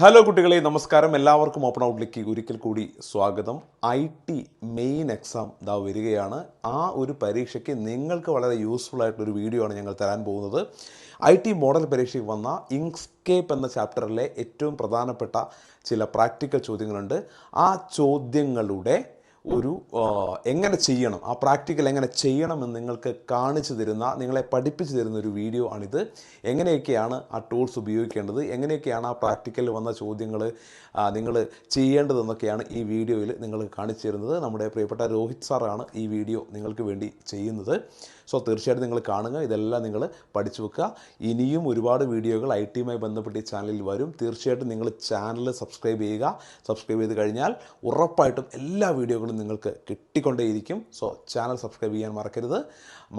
Hello കുട്ടികളെ. നമസ്കാരം. എല്ലാവർക്കും ഓപ്പൺ ഔട്ട്ലിക്ക് ഒരിക്കൽ കൂടി സ്വാഗതം. ഐ ടി മെയിൻ എക്സാം ഇതാ വരികയാണ്. ആ ഒരു പരീക്ഷയ്ക്ക് നിങ്ങൾക്ക് വളരെ യൂസ്ഫുൾ ആയിട്ടൊരു വീഡിയോ ആണ് ഞങ്ങൾ തരാൻ പോകുന്നത്. ഐ ടി മോഡൽ പരീക്ഷയ്ക്ക് വന്ന ഇങ്സ്കേപ്പ് എന്ന ചാപ്റ്ററിലെ ഏറ്റവും പ്രധാനപ്പെട്ട ചില പ്രാക്ടിക്കൽ ചോദ്യങ്ങളുണ്ട്. ആ ചോദ്യങ്ങളുടെ ഒരു എങ്ങനെ ചെയ്യണം ആ പ്രാക്ടിക്കൽ എങ്ങനെ ചെയ്യണമെന്ന് നിങ്ങൾക്ക് കാണിച്ചു തരുന്ന നിങ്ങളെ പഠിപ്പിച്ചു തരുന്ന ഒരു വീഡിയോ ആണിത്. എങ്ങനെയൊക്കെയാണ് ആ ടൂൾസ് ഉപയോഗിക്കേണ്ടത് എങ്ങനെയൊക്കെയാണ് ആ പ്രാക്ടിക്കൽ വന്ന ചോദ്യങ്ങൾ നിങ്ങൾ ചെയ്യേണ്ടതെന്നൊക്കെയാണ് ഈ വീഡിയോയിൽ നിങ്ങൾ കാണിച്ചു തരുന്നത്. നമ്മുടെ പ്രിയപ്പെട്ട രോഹിത് സാറാണ് ഈ വീഡിയോ നിങ്ങൾക്ക് വേണ്ടി ചെയ്യുന്നത്. സോ തീർച്ചയായിട്ടും നിങ്ങൾ കാണുക ഇതെല്ലാം നിങ്ങൾ പഠിച്ചു വെക്കുക. ഇനിയും ഒരുപാട് വീഡിയോകൾ ഐ ടിയുമായി ബന്ധപ്പെട്ട് ഈ ചാനലിൽ വരും. തീർച്ചയായിട്ടും നിങ്ങൾ ചാനൽ സബ്സ്ക്രൈബ് ചെയ്യുക. സബ്സ്ക്രൈബ് ചെയ്ത് കഴിഞ്ഞാൽ ഉറപ്പായിട്ടും എല്ലാ വീഡിയോകളും നിങ്ങൾക്ക് കിട്ടിക്കൊണ്ടേയിരിക്കും. സോ ചാനൽ സബ്സ്ക്രൈബ് ചെയ്യാൻ മറക്കരുത്.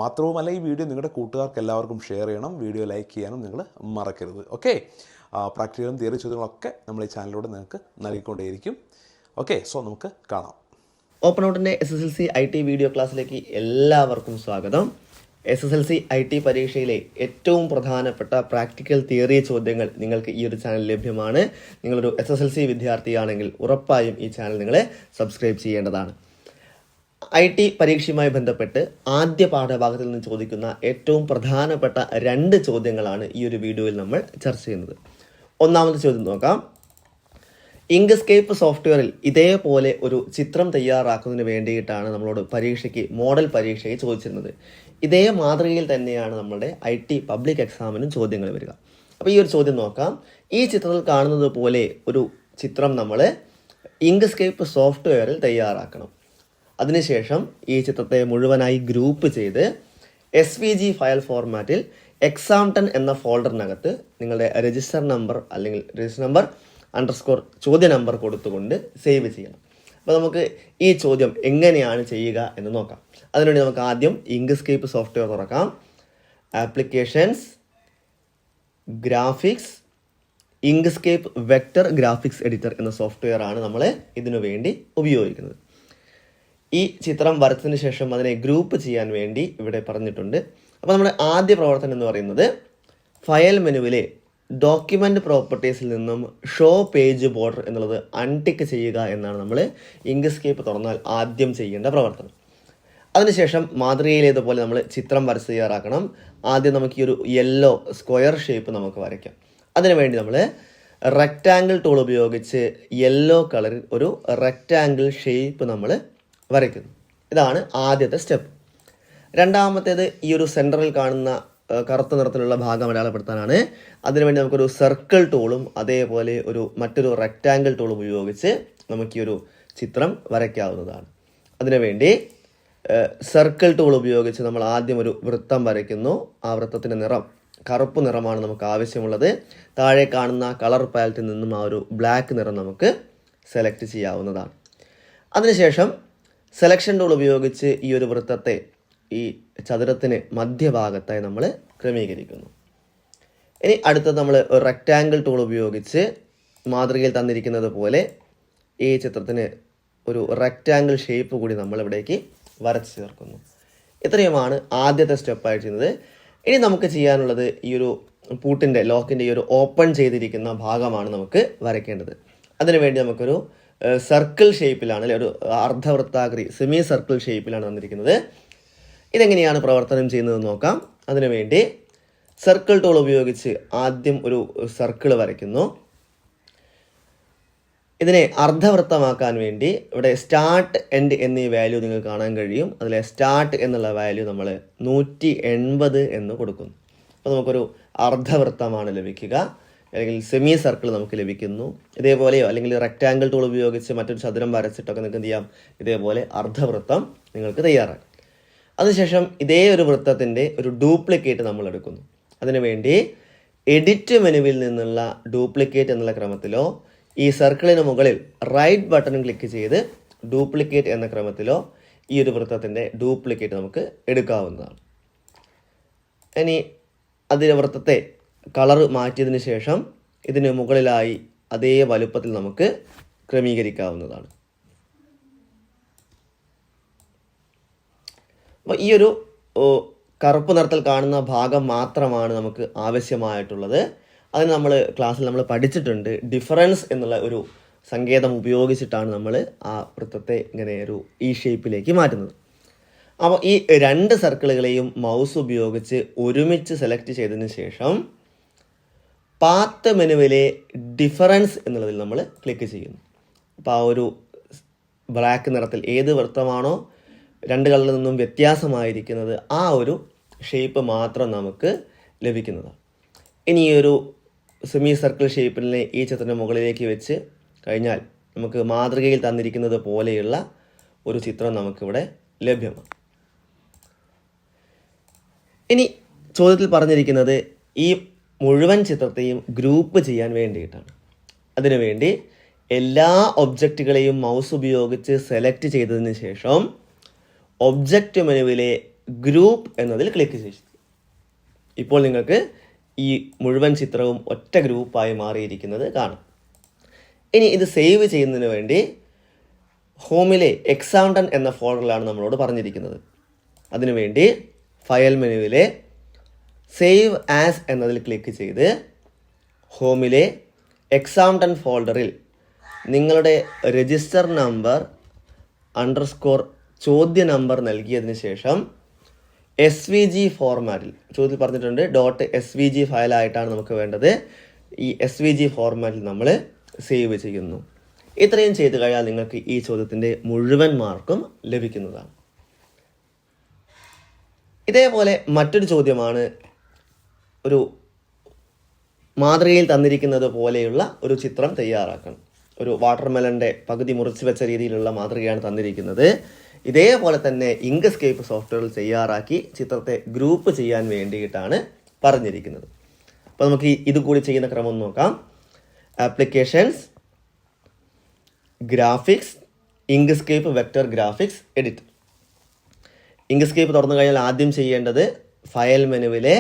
മാത്രവുമല്ല ഈ വീഡിയോ നിങ്ങളുടെ കൂട്ടുകാർക്ക് എല്ലാവർക്കും ഷെയർ ചെയ്യണം. വീഡിയോ ലൈക്ക് ചെയ്യാനും നിങ്ങൾ മറക്കരുത്. ഓക്കെ പ്രാക്ടിക്കലും തിയറി ചോദ്യങ്ങളൊക്കെ നമ്മൾ ഈ ചാനലിലൂടെ നിങ്ങൾക്ക് നൽകിക്കൊണ്ടേയിരിക്കും. ഓക്കെ സോ നമുക്ക് കാണാം. Open ഔട്ടിന്റെ S S L C I T video ക്ലാസ്സിലേക്ക് എല്ലാവർക്കും സ്വാഗതം. S S L C I T പരീക്ഷയിലെ ഏറ്റവും പ്രധാനപ്പെട്ട പ്രാക്ടിക്കൽ തിയറി ചോദ്യങ്ങൾ നിങ്ങൾക്ക് ഈ ഒരു ചാനൽ ലഭ്യമാണ്. നിങ്ങളൊരു എസ് എസ് എൽ സി വിദ്യാർത്ഥിയാണെങ്കിൽ ഉറപ്പായും ഈ ചാനൽ നിങ്ങളെ സബ്സ്ക്രൈബ് ചെയ്യേണ്ടതാണ്. ഐ ടി പരീക്ഷയുമായി ബന്ധപ്പെട്ട് ആദ്യ പാഠഭാഗത്തിൽ നിന്ന് ചോദിക്കുന്ന ഏറ്റവും പ്രധാനപ്പെട്ട രണ്ട് ചോദ്യങ്ങളാണ് ഈ ഒരു വീഡിയോയിൽ നമ്മൾ ചർച്ച ചെയ്യുന്നത്. ഒന്നാമത്തെ ചോദ്യം നോക്കാം. ഇങ്ക്സ്കേപ്പ് സോഫ്റ്റ്വെയറിൽ ഇതേപോലെ ഒരു ചിത്രം തയ്യാറാക്കുന്നതിന് വേണ്ടിയിട്ടാണ് നമ്മളോട് പരീക്ഷയ്ക്ക് മോഡൽ പരീക്ഷയ്ക്ക് ചോദിച്ചിരുന്നത്. ഇതേ മാതൃകയിൽ തന്നെയാണ് നമ്മളുടെ ഐ ടി പബ്ലിക് എക്സാമിനും ചോദ്യങ്ങൾ വരിക. അപ്പോൾ ഈ ഒരു ചോദ്യം നോക്കാം. ഈ ചിത്രത്തിൽ കാണുന്നത് പോലെ ഒരു ചിത്രം നമ്മൾ ഇങ്ക്സ്കേപ്പ് സോഫ്റ്റ്വെയറിൽ തയ്യാറാക്കണം. അതിനുശേഷം ഈ ചിത്രത്തെ മുഴുവനായി ഗ്രൂപ്പ് ചെയ്ത് എസ് വി ജി ഫയൽ ഫോർമാറ്റിൽ എക്സാം ടെൻ എന്ന ഫോൾഡറിനകത്ത് നിങ്ങളുടെ രജിസ്റ്റർ നമ്പർ അല്ലെങ്കിൽ രജിസ്റ്റർ നമ്പർ അണ്ടർസ്കോർ ചോദ്യ നമ്പർ കൊടുത്തുകൊണ്ട് സേവ് ചെയ്യണം. അപ്പോൾ നമുക്ക് ഈ ചോദ്യം എങ്ങനെയാണ് ചെയ്യുക എന്ന് നോക്കാം. അതിനുവേണ്ടി നമുക്ക് ആദ്യം ഇങ്ക്സ്കേപ്പ് സോഫ്റ്റ്വെയർ തുറക്കാം. Applications graphics Inkscape vector graphics editor എന്ന സോഫ്റ്റ്വെയർ ആണ് നമ്മൾ ഇതിനു വേണ്ടി ഉപയോഗിക്കുന്നത്. ഈ ചിത്രം വരച്ചതിന് ശേഷം അതിനെ ഗ്രൂപ്പ് ചെയ്യാൻ വേണ്ടി ഇവിടെ പറഞ്ഞിട്ടുണ്ട്. അപ്പോൾ നമ്മുടെ ആദ്യ പ്രവർത്തനം എന്ന് പറയുന്നത് ഫയൽ മെനുവിലെ ഡോക്യുമെന്റ് പ്രോപ്പർട്ടീസിൽ നിന്നും ഷോ പേജ് ബോർഡർ എന്നുള്ളത് അൺടിക്ക് ചെയ്യുക എന്നാണ് നമ്മൾ ഇങ്ക്സ്കേപ്പ് തുറന്നാൽ ആദ്യം ചെയ്യേണ്ട പ്രവർത്തനം. അതിനുശേഷം മാതൃകയിലേതുപോലെ നമ്മൾ ചിത്രം വരച്ച് തയ്യാറാക്കണം ആദ്യം നമുക്ക് ഈ ഒരു യെല്ലോ സ്ക്വയർ ഷേപ്പ് നമുക്ക് വരയ്ക്കാം. അതിനുവേണ്ടി നമ്മൾ റെക്റ്റാങ്കിൾ ടൂൾ ഉപയോഗിച്ച് യെല്ലോ കളറിൽ ഒരു റെക്റ്റാങ്കിൾ ഷേപ്പ് നമ്മൾ വരയ്ക്കുന്നു. ഇതാണ് ആദ്യത്തെ സ്റ്റെപ്പ് രണ്ടാമത്തേത് ഈ ഒരു സെന്ററിൽ കാണുന്ന കറുത്ത നിറത്തിലുള്ള ഭാഗം അടയാളപ്പെടുത്താനാണ്. അതിനുവേണ്ടി നമുക്കൊരു സർക്കിൾ ടൂളും അതേപോലെ ഒരു മറ്റൊരു റെക്റ്റാങ്കിൾ ടൂളും ഉപയോഗിച്ച് നമുക്ക് ഈ ഒരു ചിത്രം വരയ്ക്കാവുന്നതാണ്. അതിനുവേണ്ടി സർക്കിൾ ടൂൾ ഉപയോഗിച്ച് നമ്മൾ ആദ്യം ഒരു വൃത്തം വരയ്ക്കുന്നു. ആ വൃത്തത്തിന്റെ നിറം കറുപ്പ് നിറമാണ് നമുക്ക് ആവശ്യമുള്ളത്. താഴെ കാണുന്ന കളർ പാലറ്റിൽ നിന്നും ആ ഒരു ബ്ലാക്ക് നിറം നമുക്ക് സെലക്ട് ചെയ്യാവുന്നതാണ്. അതിനുശേഷം സെലക്ഷൻ ടൂൾ ഉപയോഗിച്ച് ഈ ഒരു വൃത്തത്തെ ഈ ചതുരത്തിന് മധ്യഭാഗത്തായി നമ്മൾ ക്രമീകരിക്കുന്നു. ഇനി അടുത്തത് നമ്മൾ ഒരു റെക്റ്റാങ്കിൾ ടൂൾ ഉപയോഗിച്ച് മാതൃകയിൽ തന്നിരിക്കുന്നത് പോലെ ഈ ചിത്രത്തിന് ഒരു റെക്റ്റാങ്കിൾ ഷേപ്പ് കൂടി നമ്മൾ ഇവിടേക്ക് വരച്ച് ചേർക്കുന്നു. ഇത്രയുമാണ് ആദ്യത്തെ സ്റ്റെപ്പായിട്ട് ചെയ്യുന്നത്. ഇനി നമുക്ക് ചെയ്യാനുള്ളത് ഈ ഒരു പൂട്ടിന്റെ ലോക്കിന്റെ ഈ ഒരു ഓപ്പൺ ചെയ്തിരിക്കുന്ന ഭാഗമാണ് നമുക്ക് വരയ്ക്കേണ്ടത്. അതിനുവേണ്ടി നമുക്കൊരു സർക്കിൾ ഷേപ്പിലാണ് അല്ലെ ഒരു അർദ്ധവൃത്താകൃതി സെമി സർക്കിൾ ഷേപ്പിലാണ് തന്നിരിക്കുന്നത്. ഇതെങ്ങനെയാണ് പ്രവർത്തനം ചെയ്യുന്നത് നോക്കാം. അതിനുവേണ്ടി സർക്കിൾ ടൂൾ ഉപയോഗിച്ച് ആദ്യം ഒരു സർക്കിൾ വരയ്ക്കുന്നു. ഇതിനെ അർദ്ധവൃത്തമാക്കാൻ വേണ്ടി ഇവിടെ സ്റ്റാർട്ട് എൻഡ് എന്നീ വാല്യൂ നിങ്ങൾക്ക് കാണാൻ കഴിയും. അതിലെ സ്റ്റാർട്ട് എന്നുള്ള വാല്യൂ നമ്മൾ നൂറ്റി എൺപത് എന്ന് കൊടുക്കുന്നു. അപ്പോൾ നമുക്കൊരു അർദ്ധവൃത്തമാണ് ലഭിക്കുക. അല്ലെങ്കിൽ സെമി സർക്കിൾ നമുക്ക് ലഭിക്കുന്നു. ഇതേപോലെയോ അല്ലെങ്കിൽ റെക്റ്റാങ്കിൾ ടൂൾ ഉപയോഗിച്ച് മറ്റൊരു ചതുരം വരച്ചിട്ടൊക്കെ നിങ്ങൾക്ക് എന്ത് ചെയ്യാം? ഇതേപോലെ അർദ്ധവൃത്തം നിങ്ങൾക്ക് തയ്യാറാക്കാം. അതിനുശേഷം ഇതേ ഒരു വൃത്തത്തിന്റെ ഒരു ഡ്യൂപ്ലിക്കേറ്റ് നമ്മൾ എടുക്കുന്നു. അതിനുവേണ്ടി എഡിറ്റ് മെനുവിൽ നിന്നുള്ള ഡ്യൂപ്ലിക്കേറ്റ് എന്നുള്ള ക്രമത്തിലോ ഈ സർക്കിളിന് മുകളിൽ റൈറ്റ് ബട്ടൺ ക്ലിക്ക് ചെയ്ത് ഡ്യൂപ്ലിക്കേറ്റ് എന്ന ക്രമത്തിലോ ഈ ഒരു വൃത്തത്തിന്റെ ഡ്യൂപ്ലിക്കേറ്റ് നമുക്ക് എടുക്കാവുന്നതാണ്. ഇനി അതിന്റെ വൃത്തത്തെ കളർ മാറ്റിയതിന് ശേഷം ഇതിന് മുകളിലായി അതേ വലുപ്പത്തിൽ നമുക്ക് ക്രമീകരിക്കാവുന്നതാണ്. ഈ ഒരു കറുപ്പ് നിറത്തിൽ കാണുന്ന ഭാഗം മാത്രമാണ് നമുക്ക് ആവശ്യമായിട്ടുള്ളത്. അതിന് നമ്മൾ ക്ലാസ്സിൽ നമ്മൾ പഠിച്ചിട്ടുണ്ട് ഡിഫറൻസ് എന്നുള്ള ഒരു സങ്കേതം ഉപയോഗിച്ചിട്ടാണ് നമ്മൾ ആ വൃത്തത്തെ ഇങ്ങനെ ഒരു ഈ ഷേപ്പിലേക്ക് മാറ്റുന്നത്. അപ്പോൾ ഈ രണ്ട് സർക്കിളുകളെയും മൗസ് ഉപയോഗിച്ച് ഒരുമിച്ച് സെലക്ട് ചെയ്തതിന് ശേഷം പാത്ത് മെനുവിലെ ഡിഫറൻസ് എന്നുള്ളതിൽ നമ്മൾ ക്ലിക്ക് ചെയ്യുന്നു. അപ്പോൾ ആ ഒരു ബ്ലാക്ക് നിറത്തിൽ ഏത് വൃത്തമാണോ രണ്ട് കളറിൽ നിന്നും വ്യത്യാസമായിരിക്കുന്നത് ആ ഒരു ഷേപ്പ് മാത്രം നമുക്ക് ലഭിക്കുന്നതാണ്. ഇനി ഈ ഒരു സെമി സർക്കിൾ ഷേപ്പിനെ ഈ ചിത്രത്തിന്റെ മുകളിലേക്ക് വെച്ച് കഴിഞ്ഞാൽ നമുക്ക് മാതൃകയിൽ തന്നിരിക്കുന്നത് പോലെയുള്ള ഒരു ചിത്രം നമുക്കിവിടെ ലഭ്യമാണ്. ഇനി ചോദ്യത്തിൽ പറഞ്ഞിരിക്കുന്നത് ഈ മുഴുവൻ ചിത്രത്തെയും ഗ്രൂപ്പ് ചെയ്യാൻ വേണ്ടിയിട്ടാണ്. അതിനുവേണ്ടി എല്ലാ ഒബ്ജക്റ്റുകളെയും മൗസ് ഉപയോഗിച്ച് സെലക്ട് ചെയ്തതിന് ശേഷം ഒബ്ജക്റ്റ് മെനുവിലെ ഗ്രൂപ്പ് എന്നതിൽ ക്ലിക്ക് ചെയ്യും ഇപ്പോൾ നിങ്ങൾക്ക് ഈ മുഴുവൻ ചിത്രവും ഒറ്റ ഗ്രൂപ്പായി മാറിയിരിക്കുന്നത് കാണാം. ഇനി ഇത് സേവ് ചെയ്യുന്നതിന് വേണ്ടി ഹോമിലെ എക്സാണ്ടൻ എന്ന ഫോൾഡറിലാണ് നമ്മളോട് പറഞ്ഞിരിക്കുന്നത്. അതിനുവേണ്ടി ഫയൽ മെനുവിലെ സേവ് ആസ് എന്നതിൽ ക്ലിക്ക് ചെയ്ത് ഹോമിലെ എക്സാംഡൻ ഫോൾഡറിൽ നിങ്ങളുടെ രജിസ്റ്റർ നമ്പർ അണ്ടർസ്കോർ ചോദ്യ നമ്പർ നൽകിയതിന് ശേഷം എസ് വി ജി ഫോർമാറ്റിൽ ചോദ്യത്തിൽ പറഞ്ഞിട്ടുണ്ട് ഡോട്ട് എസ് വി ജി ഫയലായിട്ടാണ് നമുക്ക് വേണ്ടത്. ഈ എസ് വി ജി ഫോർമാറ്റിൽ നമ്മൾ സേവ് ചെയ്യുന്നു. ഇത്രയും ചെയ്തു കഴിഞ്ഞാൽ നിങ്ങൾക്ക് ഈ ചോദ്യത്തിന്റെ മുഴുവൻ മാർക്കും ലഭിക്കുന്നതാണ്. ഇതേപോലെ മറ്റൊരു ചോദ്യമാണ് ഒരു മാതൃകയിൽ തന്നിരിക്കുന്നത് പോലെയുള്ള ഒരു ചിത്രം തയ്യാറാക്കണം. ഒരു വാട്ടർമെലന്റെ പകുതി മുറിച്ച് വെച്ച രീതിയിലുള്ള മാതൃകയാണ് തന്നിരിക്കുന്നത്. ഇതേപോലെ തന്നെ ഇങ്കസ്കേപ്പ് സോഫ്റ്റ്വെയറിൽ ചെയ്യാറാക്കി ചിത്രത്തെ ഗ്രൂപ്പ് ചെയ്യാൻ വേണ്ടിയിട്ടാണ് പറഞ്ഞിരിക്കുന്നത്. അപ്പോൾ നമുക്ക് ഈ ഇത് കൂടി ചെയ്യുന്ന ക്രമം നോക്കാം. Applications graphics Inkscape vector graphics edit Inkscape തുറന്നു കഴിഞ്ഞാൽ ആദ്യം ചെയ്യേണ്ടത് ഫയൽ മെനുവിലെ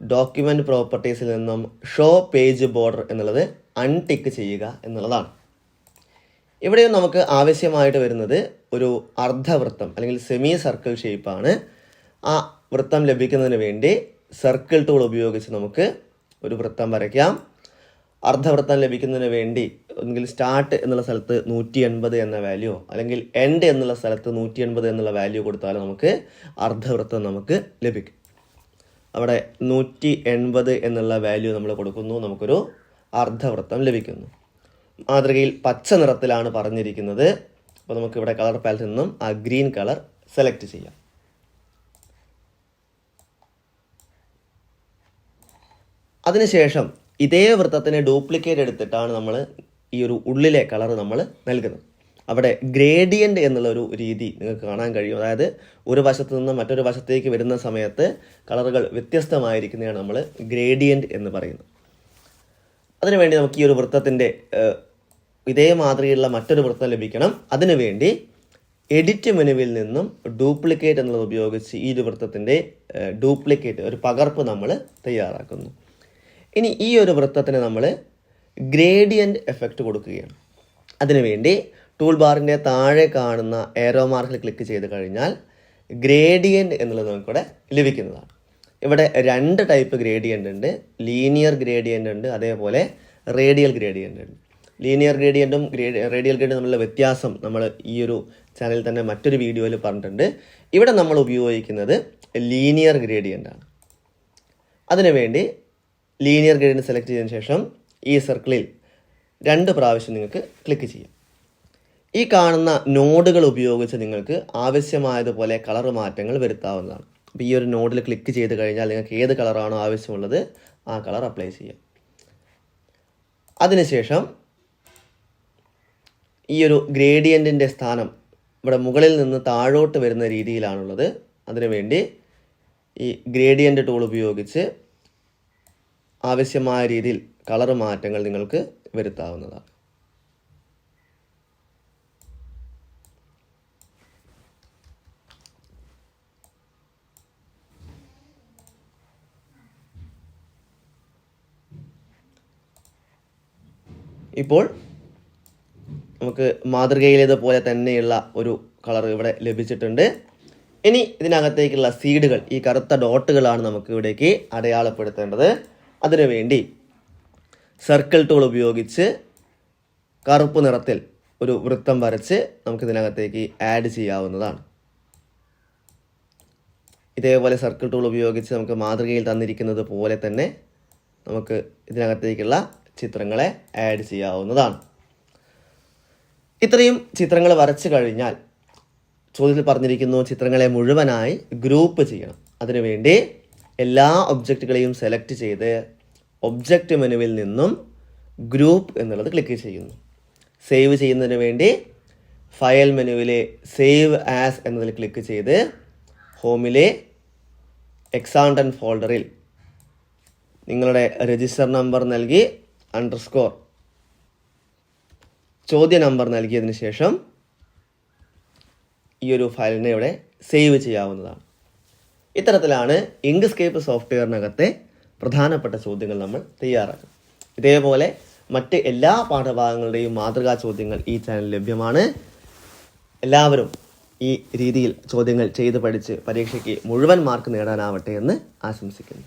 ഡോക്യുമെന്റ് പ്രോപ്പർട്ടീസിൽ നിന്നും ഷോ പേജ് ബോർഡർ എന്നുള്ളത് അൺടിക്ക് ചെയ്യുക എന്നുള്ളതാണ്. ഇവിടെയും നമുക്ക് ആവശ്യമായിട്ട് വരുന്നത് ഒരു അർദ്ധവൃത്തം അല്ലെങ്കിൽ സെമി സർക്കിൾ ഷേപ്പാണ് ആ വൃത്തം ലഭിക്കുന്നതിന് വേണ്ടി സർക്കിൾ ടൂൾ ഉപയോഗിച്ച് നമുക്ക് ഒരു വൃത്തം വരയ്ക്കാം. അർദ്ധവൃത്തം ലഭിക്കുന്നതിന് വേണ്ടി ഒന്നുകിൽ സ്റ്റാർട്ട് എന്നുള്ള സ്ഥലത്ത് നൂറ്റി എൺപത് എന്ന വാല്യൂ അല്ലെങ്കിൽ എൻഡ് എന്നുള്ള സ്ഥലത്ത് നൂറ്റി എൺപത് എന്നുള്ള വാല്യൂ കൊടുത്താൽ നമുക്ക് അർദ്ധവൃത്തം നമുക്ക് ലഭിക്കും. അവിടെ നൂറ്റി എൺപത് എന്നുള്ള വാല്യൂ നമ്മൾ കൊടുക്കുന്നു നമുക്കൊരു അർദ്ധവൃത്തം ലഭിക്കുന്നു. മാതൃകയിൽ പച്ച നിറത്തിലാണ് പറഞ്ഞിരിക്കുന്നത്. അപ്പോൾ നമുക്ക് ഇവിടെ കളർ പാലറ്റിൽ നിന്നും ആ ഗ്രീൻ കളർ സെലക്ട് ചെയ്യാം. അതിനുശേഷം ഇതേ വൃത്തത്തിനെ ഡ്യൂപ്ലിക്കേറ്റ് എടുത്തിട്ടാണ് നമ്മൾ ഈ ഒരു ഉള്ളിലെ കളർ നമ്മൾ നൽകുന്നത്. അവിടെ ഗ്രേഡിയന്റ് എന്നുള്ള ഒരു രീതി നിങ്ങൾക്ക് കാണാൻ കഴിയും. അതായത് ഒരു വശത്ത് നിന്ന് മറ്റൊരു വശത്തേക്ക് വരുന്ന സമയത്ത് കളറുകൾ വ്യത്യസ്തമായിരിക്കുന്നതാണ് നമ്മൾ ഗ്രേഡിയന്റ് എന്ന് പറയുന്നത്. അതിനുവേണ്ടി നമുക്ക് ഈ ഒരു വൃത്തത്തിന്റെ ഇതേ മാതൃകയിലുള്ള മറ്റൊരു വൃത്തം ലഭിക്കണം. അതിനുവേണ്ടി എഡിറ്റ് മെനുവിൽ നിന്നും ഡ്യൂപ്ലിക്കേറ്റ് എന്നുള്ളത് ഉപയോഗിച്ച് ഈ ഒരു വൃത്തത്തിന്റെ ഡ്യൂപ്ലിക്കേറ്റ് ഒരു പകർപ്പ് നമ്മൾ തയ്യാറാക്കുന്നു. ഇനി ഈ ഒരു വൃത്തത്തിന് നമ്മൾ ഗ്രേഡിയന്റ് എഫക്റ്റ് കൊടുക്കുകയാണ്. അതിനുവേണ്ടി ടൂൾ ബാറിന്റെ താഴെ കാണുന്ന ഏറോ മാർക്കിൽ ക്ലിക്ക് ചെയ്ത് കഴിഞ്ഞാൽ ഗ്രേഡിയന്റ് എന്നുള്ളത് നമുക്കിവിടെ ലഭിക്കുന്നതാണ്. ഇവിടെ രണ്ട് ടൈപ്പ് ഗ്രേഡിയന്റ് ഉണ്ട്. ലീനിയർ ഗ്രേഡിയന്റ് ഉണ്ട് അതേപോലെ റേഡിയൽ ഗ്രേഡിയന്റ് ഉണ്ട്. ലീനിയർ ഗ്രേഡിയന്റും ഗ്രേഡ് റേഡിയൽ ഗ്രേഡിയും തമ്മിലുള്ള വ്യത്യാസം നമ്മൾ ഈ ഒരു ചാനലിൽ തന്നെ മറ്റൊരു വീഡിയോയിൽ പറഞ്ഞിട്ടുണ്ട്. ഇവിടെ നമ്മൾ ഉപയോഗിക്കുന്നത് ലീനിയർ ഗ്രേഡിയന്റാണ് അതിനുവേണ്ടി ലീനിയർ ഗ്രേഡിയന്റ് സെലക്ട് ചെയ്തതിന് ശേഷം ഈ സർക്കിളിൽ രണ്ട് പ്രാവശ്യം നിങ്ങൾക്ക് ക്ലിക്ക് ചെയ്യാം. ഈ കാണുന്ന നോഡുകൾ ഉപയോഗിച്ച് നിങ്ങൾക്ക് ആവശ്യമായതുപോലെ കളർ മാറ്റങ്ങൾ വരുത്താവുന്നതാണ്. അപ്പോൾ ഈ ഒരു നോഡിൽ ക്ലിക്ക് ചെയ്ത് കഴിഞ്ഞാൽ നിങ്ങൾക്ക് ഏത് കളറാണോ ആവശ്യമുള്ളത് ആ കളർ അപ്ലൈ ചെയ്യാം. അതിനുശേഷം ഈ ഒരു ഗ്രേഡിയന്റിന്റെ സ്ഥാനം ഇവിടെ മുകളിൽ നിന്ന് താഴോട്ട് വരുന്ന രീതിയിലാണുള്ളത്. അതിനുവേണ്ടി ഈ ഗ്രേഡിയന്റ് ടൂൾ ഉപയോഗിച്ച് ആവശ്യമായ രീതിയിൽ കളർ മാറ്റങ്ങൾ നിങ്ങൾക്ക് വരുത്താവുന്നതാണ്. ഇപ്പോൾ നമുക്ക് മാതൃകയിലേതുപോലെ തന്നെയുള്ള ഒരു കളർ ഇവിടെ ലഭിച്ചിട്ടുണ്ട്. ഇനി ഇതിനകത്തേക്കുള്ള സീഡുകൾ ഈ കറുത്ത ഡോട്ടുകളാണ് നമുക്ക് ഇവിടേക്ക് അടയാളപ്പെടുത്തേണ്ടത്. അതിനുവേണ്ടി സർക്കിൾ ടൂൾ ഉപയോഗിച്ച് കറുപ്പ് നിറത്തിൽ ഒരു വൃത്തം വരച്ച് നമുക്ക് ഇതിനകത്തേക്ക് ആഡ് ചെയ്യാവുന്നതാണ്. ഇതേപോലെ സർക്കിൾ ടൂൾ ഉപയോഗിച്ച് നമുക്ക് മാതൃകയിൽ തന്നിരിക്കുന്നത് പോലെ തന്നെ നമുക്ക് ഇതിനകത്തേക്കുള്ള ചിത്രങ്ങളെ ആഡ് ചെയ്യാവുന്നതാണ്. ഇത്രയും ചിത്രങ്ങൾ വരച്ചു കഴിഞ്ഞാൽ ചോദ്യത്തിൽ പറഞ്ഞിരിക്കുന്നു ചിത്രങ്ങളെ മുഴുവനായി ഗ്രൂപ്പ് ചെയ്യണം. അതിനുവേണ്ടി എല്ലാ ഒബ്ജക്റ്റുകളെയും സെലക്ട് ചെയ്ത് ഒബ്ജക്റ്റ് മെനുവിൽ നിന്നും ഗ്രൂപ്പ് എന്നുള്ളത് ക്ലിക്ക് ചെയ്യുന്നു. സേവ് ചെയ്യുന്നതിന് വേണ്ടി ഫയൽ മെനുവിലെ സേവ് ആസ് എന്നതിൽ ക്ലിക്ക് ചെയ്ത് ഹോമിലെ എക്സാണ്ടൻ ഫോൾഡറിൽ നിങ്ങളുടെ രജിസ്റ്റർ നമ്പർ നൽകി അണ്ടർസ്കോർ ചോദ്യ നമ്പർ നൽകിയതിന് ശേഷം ഈ ഒരു ഫയലിനെ ഇവിടെ സേവ് ചെയ്യാവുന്നതാണ്. ഇത്തരത്തിലാണ് ഇങ്ക്സ്കേപ്പ് സോഫ്റ്റ്വെയറിനകത്തെ പ്രധാനപ്പെട്ട ചോദ്യങ്ങൾ നമ്മൾ തയ്യാറാക്കും ഇതേപോലെ മറ്റ് എല്ലാ പാഠഭാഗങ്ങളുടെയും മാതൃകാ ചോദ്യങ്ങൾ ഈ ചാനൽ ലഭ്യമാണ്. എല്ലാവരും ഈ രീതിയിൽ ചോദ്യങ്ങൾ ചെയ്ത് പഠിച്ച് പരീക്ഷയ്ക്ക് മുഴുവൻ മാർക്ക് നേടാനാവട്ടെ എന്ന് ആശംസിക്കുന്നു.